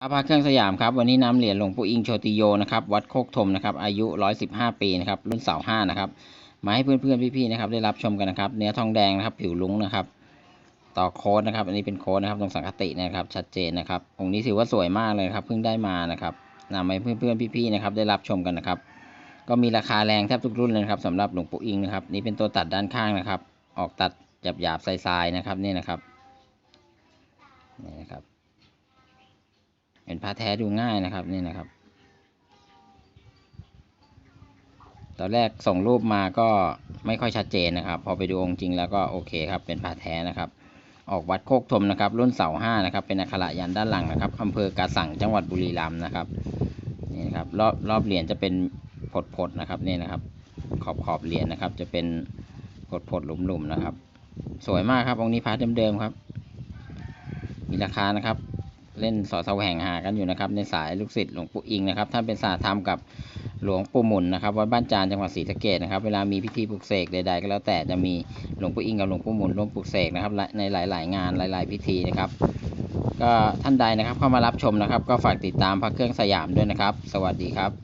ครับพระเครื่องสยามครับวันนี้นำเหรียญหลวงปู่อิงโชติโยนะครับวัดโคกธมนะครับอายุ 115 ปีนะครับรุ่นเสาห้านะครับมาให้เพื่อนๆพี่ๆนะครับได้รับชมกันนะครับเนื้อทองแดงนะครับผิวลุ้งนะครับต่อโค้ดนะครับอันนี้เป็นโค้ดนะครับตรงสังคตินะครับชัดเจนนะครับองค์นี้ถือว่าสวยมากเลยครับเพิ่งได้มานะครับนำมาให้เพื่อนๆพี่ๆนะครับได้รับชมกันนะครับก็มีราคาแรงแทบทุกรุ่นเลยครับสำหรับหลวงปู่อิงนะครับนี่เป็นตัวตัดด้านข้างนะครับออกตัดหยาบๆทรายๆนะครับนี่นะครับนี่นะครับ เป็นพระแท้ดูง่ายนะครับนี่นะครับ ตอนแรกส่งรูปมาก็ไม่ค่อยชัดเจนนะครับ พอไปดูองค์จริงแล้วก็โอเคครับ เป็นพระแท้นะครับ ออกวัดโคกธมนะครับ รุ่นเสาห้านะครับ เป็นอักขระยันด้านหลังนะครับอำเภอกาสังจังหวัดบุรีรัมย์นะครับนี่นะครับรอบรอบเหรียญจะเป็นผดๆนะครับนี่นะครับ ขอบขอบเหรียญนะครับ จะเป็นผดๆหลุมๆนะครับ สวยมากครับองค์นี้พระเดิมๆครับ มีราคานะครับ เล่นสอสแสวงหากันอยู่นะครับ ในสายลูกศิษย์หลวงปู่อิงนะครับท่านเป็นศาสตราธรรมกับหลวงปู่หมุนนะครับวัดบ้านจานจังหวัดศรีสะเกษนะครับ เวลามีพิธีปลุกเสกใดๆก็แล้วแต่จะมีหลวงปู่อิงกับหลวงปู่หมุนร่วมปลุกเสกนะครับในหลาย ๆ งานหลาย ๆ พิธีนะครับ ก็ท่านใดนะครับเข้ามารับชมนะครับ ก็ฝากติดตามพระเครื่องสยามด้วยนะครับ สวัสดีครับ